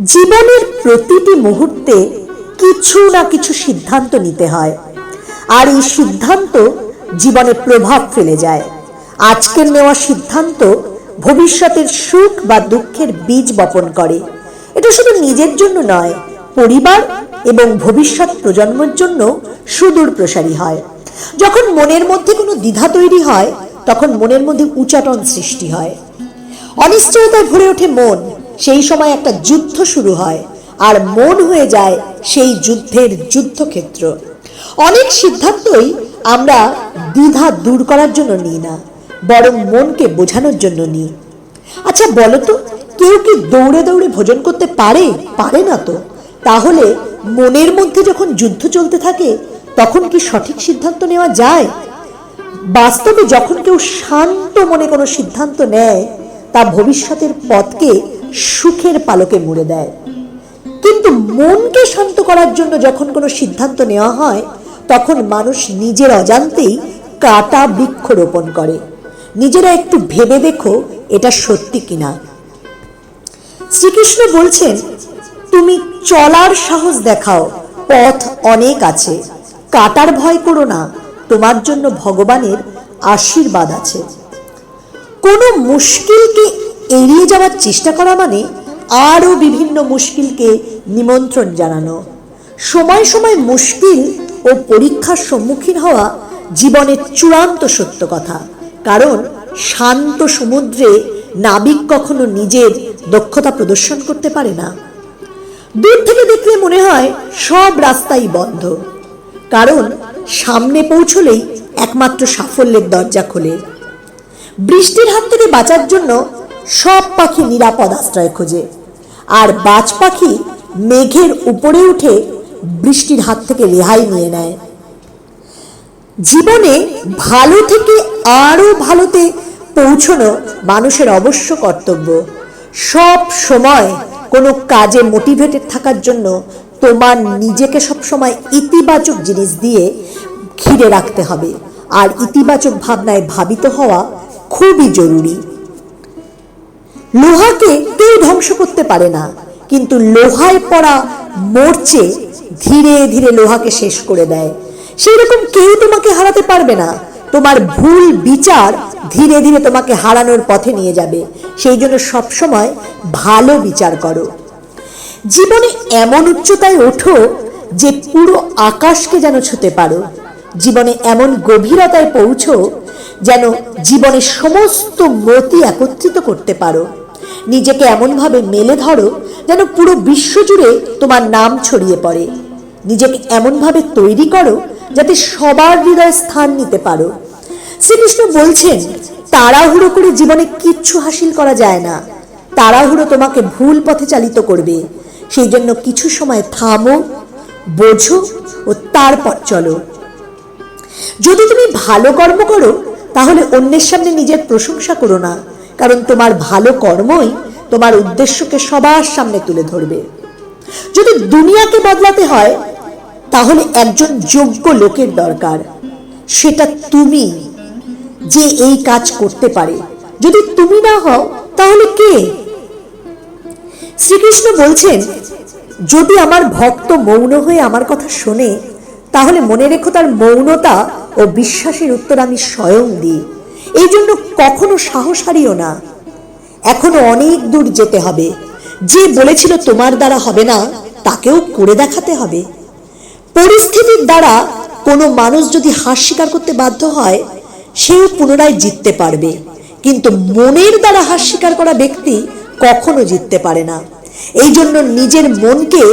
জীবনের প্রতিটি মুহূর্তে কিছু না কিছু সিদ্ধান্ত নিতে হয়। আর এই সিদ্ধান্ত জীবনে প্রভাব ফেলে যায়। আজকের নেওয়া সিদ্ধান্ত ভবিষ্যতের সুখ বা দুঃখের বীজ বপন করে। এটা শুধু নিজের জন্য নয়, পরিবার এবং ভবিষ্যৎ প্রজন্মের জন্য সুদূর প্রসারী হয়। যখন মনের মধ্যে কোনো দ্বিধা তৈরি হয়, তখন মনের মধ্যে উচাটন সৃষ্টি হয়। অনিশ্চয়তায় ভরে ওঠে মন সেই সময় একটা যুদ্ধ শুরু হয় আর মন হয়ে যায় সেই যুদ্ধের যুদ্ধক্ষেত্র। অনেক সিদ্ধান্তই আমরা দ্বিধা দূর করার জন্য নিই না, বরং মনকে বোঝানোর জন্য নিই। আচ্ছা বলো তো, কেউ কি দৌড়ে দৌড়ে ভোজন করতে পারে? পারে না তো। তাহলে মনের মধ্যে যখন যুদ্ধ চলতে থাকে, তখন কি সঠিক সিদ্ধান্ত নেওয়া যায়? বাস্তবে যখন কেউ শান্ত মনে কোনো সিদ্ধান্ত নেয়, তা ভবিষ্যতের পথকে সুখের পালকে মুড়ে দেয়। কিন্তু মনকে শান্ত করার জন্য যখন কোনো সিদ্ধান্ত নেওয়া হয়, তখন মানুষ নিজের অজান্তেই কাটা বৃক্ষ রোপণ করে। নিজেরা একটু ভেবে দেখো এটা সত্যি কিনা। শ্রীকৃষ্ণ বলছেন, তুমি চলার সাহস দেখাও, পথ অনেক আছে। কাটার ভয় করো না, তোমার জন্য ভগবানের আশীর্বাদ আছে। কোনো মুশকিলকে এড়িয়ে যাওয়ার চেষ্টা করা মানে আরও বিভিন্ন মুশকিলকে নিমন্ত্রণ জানানো। সময় সময় মুশকিল ও পরীক্ষার সম্মুখীন হওয়া জীবনের চূড়ান্ত সত্য কথা। কারণ শান্ত সমুদ্রে নাবিক কখনো নিজের দক্ষতা প্রদর্শন করতে পারে না। দূর থেকে দেখলে মনে হয় সব রাস্তাই বন্ধ। কারণ সামনে পৌঁছলেই একমাত্র সাফল্যের দরজা খোলে। বৃষ্টির হাত থেকে বাঁচার জন্য সব পাখি নিরাপদ আশ্রয় খোঁজে। আর বাজ পাখি মেঘের উপরে উঠে বৃষ্টির হাত থেকে রেহাই নিয়ে নেয়। জীবনে ভালো থেকে আরও ভালোতে পৌঁছনো মানুষের অবশ্য কর্তব্য। সব সময় কোনো কাজে মোটিভেটেড থাকার জন্য তোমার নিজেকে সব সময় ইতিবাচক জিনিস দিয়ে ঘিরে রাখতে হবে। আর ইতিবাচক ভাবনায় ভাবিত হওয়া খুবই জরুরি। লোহাকে কেউ ধ্বংস করতে পারে না। কিন্তু লোহায় পড়া মরচে ধীরে ধীরে লোহাকে শেষ করে দেয়। সেই রকম কেউ তোমাকে হারাতে পারবে না। তোমার ভুল বিচার ধীরে ধীরে তোমাকে হারানোর পথে নিয়ে যাবে। সেই জন্য সবসময় ভালো বিচার করো। জীবনে এমন উচ্চতায় ওঠো যে পুরো আকাশকে যেন ছুতে পারো। জীবনে এমন গভীরতায় পৌঁছো যেন জীবনের সমস্ত মতি একত্রিত করতে পারো। নিজেকে এমনভাবে মেলে ধরো যেন পুরো বিশ্ব জুড়ে তোমার নাম ছড়িয়ে পড়ে। নিজেকে এমনভাবে তৈরি করো যাতে সবার হৃদয়ে স্থান নিতে পারো। শ্রীকৃষ্ণ বলছেন, তাড়াহুড়ো করে জীবনে কিচ্ছু হাসিল করা যায় না। তাড়াহুড়ো তোমাকে ভুল পথে চালিত করবে। সেই জন্য কিছু সময় থামো, বোঝো ও তারপর চলো। যদি তুমি ভালো কর্ম করো, তাহলে অন্যের সামনে নিজের প্রশংসা করো না। কারণ তোমার ভালো কর্মই তোমার উদ্দেশ্যকে সবার সামনে তুলে ধরবে। যদি দুনিয়াকে বদলাতে হয়, তাহলে একজন যোগ্য লোকের দরকার। সেটা তুমি যে এই কাজ করতে পারে। যদি তুমি না হও, তাহলে কে? শ্রীকৃষ্ণ বলছেন, যদি আমার ভক্ত মৌন হয়ে আমার কথা শোনে, তাহলে মনে রেখো তার মৌনতা ও বিশ্বাসের উত্তর আমি স্বয়ং দিই। এই জন্য কখনো সাহস হারিও না। এখনও অনেক দূর যেতে হবে। যে বলেছিল তোমার দ্বারা হবে না, তাকেও করে দেখাতে হবে। পরিস্থিতির দ্বারা কোনো মানুষ যদি হার স্বীকার করতে বাধ্য হয়, সেও পুনরায় জিততে পারবে। কিন্তু মনের দ্বারা হার স্বীকার করা ব্যক্তি কখনো জিততে পারে না। এই জন্য নিজের মনকে,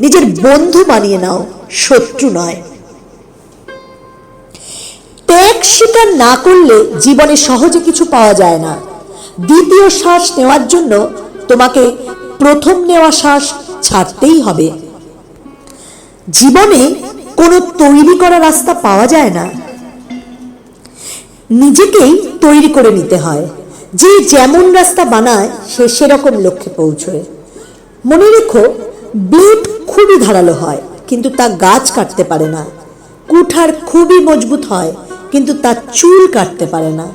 নিজের বন্ধু বানিয়ে নাও, শত্রু নয়। ত্যাগ স্বীকার না করলে জীবনে সহজে কিছু পাওয়া যায় না। দ্বিতীয় শ্বাস নেওয়ার জন্য তোমাকে প্রথম নেওয়া শ্বাস ছাড়তেই হবে। জীবনে কোনো তৈরি করা রাস্তা পাওয়া যায় না। নিজেকেই তৈরি করে নিতে হয়। যে যেমন রাস্তা বানায়, সে সেরকম লক্ষ্যে পৌঁছয়। মনে রেখো, ব্লেড খুবই ধারালো হয়, কিন্তু তা গাছ কাটতে পারে না। কুঠার খুবই মজবুত হয় কিন্তু তা চুল কাটতে পারে না।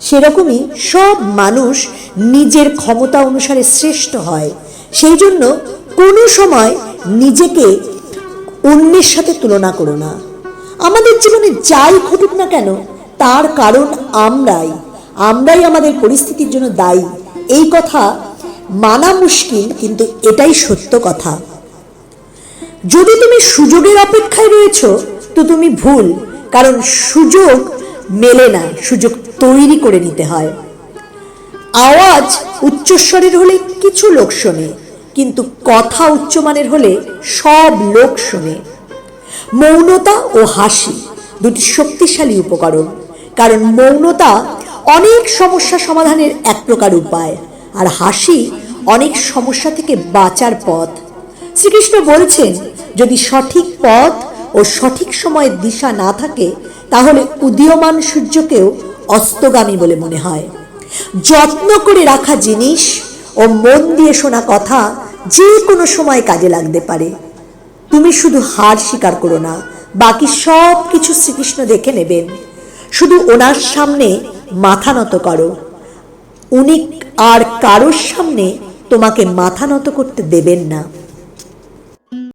সেরকমই সব মানুষ নিজের ক্ষমতা অনুসারে শ্রেষ্ঠ হয়। সেই জন্য কোনো সময় নিজেকে অন্যের সাথে তুলনা করো না। আমাদের জীবনে যাই ঘটুক না কেন, তার কারণ আমরাই। আমরাই আমাদের পরিস্থিতির জন্য দায়ী। এই কথা মানা মুশকিল, কিন্তু এটাই সত্য কথা। যদি তুমি সুযোগের অপেক্ষায় রয়েছ, তো তুমি ভুল। কারণ সুযোগ মেলে না, সুযোগ তৈরি করে নিতে হয়। আওয়াজ উচ্চস্বরের হলে কিছু লোক শোনে, কিন্তু কথা উচ্চমানের হলে সব লোক শোনে। মৌনতা ও হাসি দুটি শক্তিশালী উপকরণ, কারণ মৌনতা অনেক সমস্যা সমাধানের এক প্রকার উপায়, আর হাসি অনেক সমস্যা থেকে বাঁচার পথ। শ্রীকৃষ্ণ বলছেন, যদি সঠিক পথ ও সঠিক সময়ের দিশা না থাকে, তাহলে উদীয়মান সূর্যকেও অস্তগামী বলে মনে হয়। যত্ন করে রাখা জিনিস ও মন দিয়ে শোনা কথা যে কোনো সময় কাজে লাগতে পারে। তুমি শুধু হার স্বীকার করো না, বাকি সব কিছু শ্রীকৃষ্ণ দেখে নেবেন। শুধু ওনার সামনে মাথা নত করো। উনি আর কারোর সামনে তোমাকে মাথা নত করতে দেবেন না।